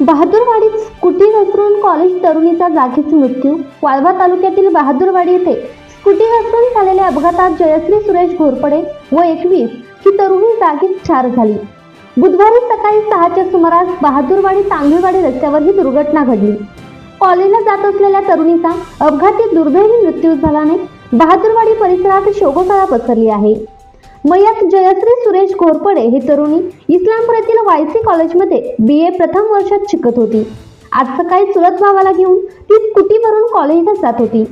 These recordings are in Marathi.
बहादूरवाडीत स्कूटी घसरून कॉलेज तरुणीचा जागीच मृत्यू. वाळवा तालुक्यातील बहादूरवाडी येथे स्कूटी घसरून झालेल्या अपघातात जयश्री सुरेश घोरपडे व एकवीस ही तरुणी जागीच ठार झाली. बुधवारी सकाळी सहाच्या सुमारास बहादूरवाडी तांदूळवाडी रस्त्यावर ही दुर्घटना घडली. कॉलेजला जात असलेल्या तरुणीचा अपघाती दुर्दैवी मृत्यू झाल्याने बहादूरवाडी परिसरात शोककळा पसरली आहे. मयत जयश्री सुरेश घोरपडे ही तरुणी इस्लामपुरातील वाय वायसी कॉलेजमध्ये बी ए प्रथम वर्षात शिकत होती. आज सकाळी चुलत भावाला घेऊन ती स्कूटीवरून कॉलेजला जात होती.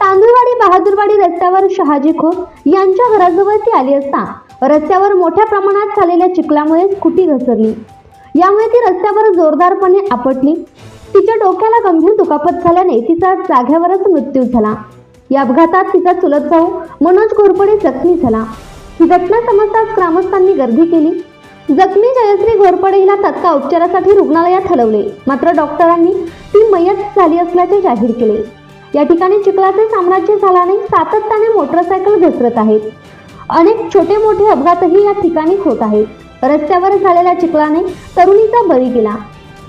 तांदूळवाडी बहादूरवाडी रस्त्यावर शहाजी खोत यांच्या घराजवळ ती आली असता रस्त्यावर मोठ्या प्रमाणात झालेल्या चिखलामुळे स्कूटी घसरली. यामुळे ती रस्त्यावर जोरदारपणे आपटली. तिच्या डोक्याला गंभीर दुखापत झाल्याने तिचा जाग्यावरच मृत्यू झाला. या अपघातात तिचा चुलत भाऊ मनोज घोरपडे जखमी झाला. घटना समजताच ग्रामस्थांनी गर्दी केली. जखमी जयश्री घोरपडे हिला तत्काळ उपचारासाठी रुग्णालयात हलवले. मात्र डॉक्टरांनी ती मयत झाली असल्याचे जाहीर केले. या ठिकाणी चिखलाचे साम्राज्य झाल्याने सातत्याने मोटरसायकल घसरत आहेत. अनेक छोटे मोठे अपघातही या ठिकाणी होत आहेत. रस्त्यावर झालेल्या चिखलाने तरुणीचा बळी गेला.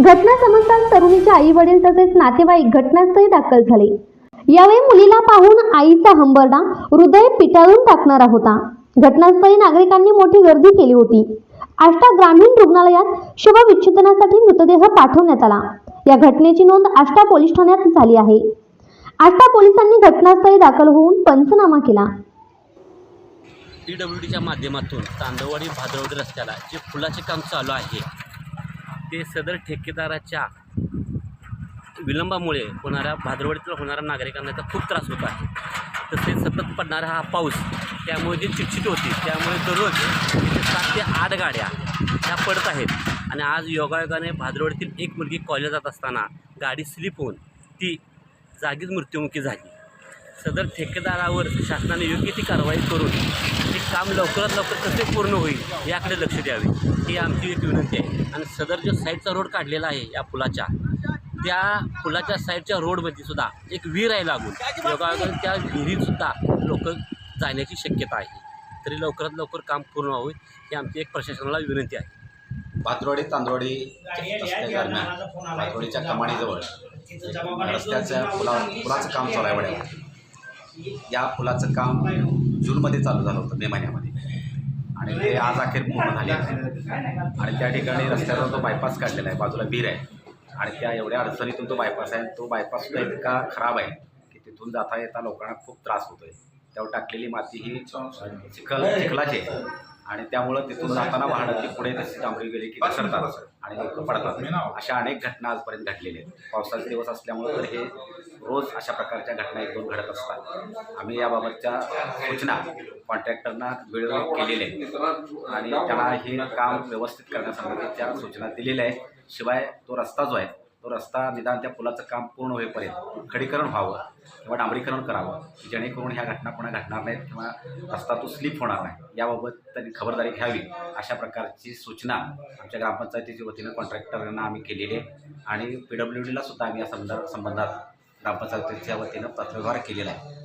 घटना समजताच तरुणीचे आई वडील तसेच नातेवाईक घटनास्थळी दाखल झाले. यावेळी मुलीला पाहून आईचा हंबरडा हृदय पिटाळून टाकणारा होता. घटनास्थळी नागरिकांनी मोठी गर्दी केली होती. आष्टा ग्रामीण रुग्णालयात शवविच्छेदनासाठी मृतदेह पाठवण्यात आला. या घटनेची नोंद आष्टा पोलीस ठाण्यात झाली आहे. आष्टा पोलिसांनी घटनास्थळी दाखल होऊन पंचनामा केला. पी डब्ल्यू डीच्या माध्यमातून तांदळवाडी भादरवडी रस्त्याला जे पुलाचे काम चालू आहे ते सदर ठेकेदाराच्या विलंबामुळे होणाऱ्या भादरवडीतील होणाऱ्या नागरिकांना याचा खूप त्रास होत आहे. तसेच सतत पडणारा हा पाऊस त्यामुळे जी चिटचिट होती त्यामुळे दररोज सात ते आठ गाड्या ह्या पडत आहेत. आणि आज योगायोगाने भादरवडीतील एक मुलगी कॉलेज जात असताना गाडी स्लिप होऊन ती जागीच मृत्युमुखी झाली. सदर ठेकेदारावर शासनाने योग्य ती कारवाई करून हे काम लवकरात लवकर कसे पूर्ण होईल याकडे लक्ष द्यावे ही आमची एक विनंती आहे. आणि सदर जो साईडचा रोड काढलेला आहे या पुलाच्या त्या पुलाच्या साईडच्या रोडमध्ये सुद्धा एक विहीर आहे लागून. योगायोगाने त्या विहिरीतसुद्धा लोक जाण्याची शक्यता आहे. तरी लवकरात लवकर काम पूर्ण व्हावे ही आमची एक प्रशासनाला विनंती आहे. भातवाडी तांदवाडी दरम्यान भातवाडीच्या कमानीजवळ. रस्त्याच्या पुला पुलाचं काम चालू आहे वड्यावर या पुलाचं काम जूनमध्ये चालू झालं होतं मे महिन्यामध्ये. आणि ते आज अखेर पूर्ण झाले. आणि त्या ठिकाणी रस्त्यावर जो बायपास काढलेला आहे बाजूला बीर आहे. आणि त्या एवढ्या अडचणीतून तो बायपास आहे. तो बायपास सुद्धा इतका खराब आहे की तिथून जाता येता लोकांना खूप त्रास होतोय. त्यावर टाकलेली माती ही चिखल चिखलाची आहे. आणि त्यामुळं तिथून जाताना वाहनं ती पुढे तशी डांबरी गेली की घसरतात आणि लोक पडतात. अशा अनेक घटना आजपर्यंत घडलेल्या आहेत. पावसाचे दिवस असल्यामुळं तर हे रोज अशा प्रकारच्या घटना एक दोन घडत असतात. आम्ही याबाबतच्या सूचना कॉन्ट्रॅक्टरना वेळोवेळी केलेल्या आहेत. आणि त्यांना हे काम व्यवस्थित करण्यासंबंधीच्या सूचना दिलेल्या आहेत. शिवाय तो रस्ता जो आहे तो रस्ता निदान त्या पुलाचं काम पूर्ण होईपर्यंत खडीकरण व्हावं किंवा डांबरीकरण करावं जेणेकरून ह्या घटना पुन्हा घडणार नाहीत किंवा रस्ता तो स्लिप होणार नाही. याबाबत त्यांनी खबरदारी घ्यावी अशा प्रकारची सूचना आमच्या ग्रामपंचायतीच्या वतीनं कॉन्ट्रॅक्टरांना आम्ही केलेली आहे. आणि पी डब्ल्यू डीला सुद्धा आम्ही या संदर्भ संबंधात ग्रामपंचायतीच्या वतीनं पत्रव्यवहार केलेला आहे.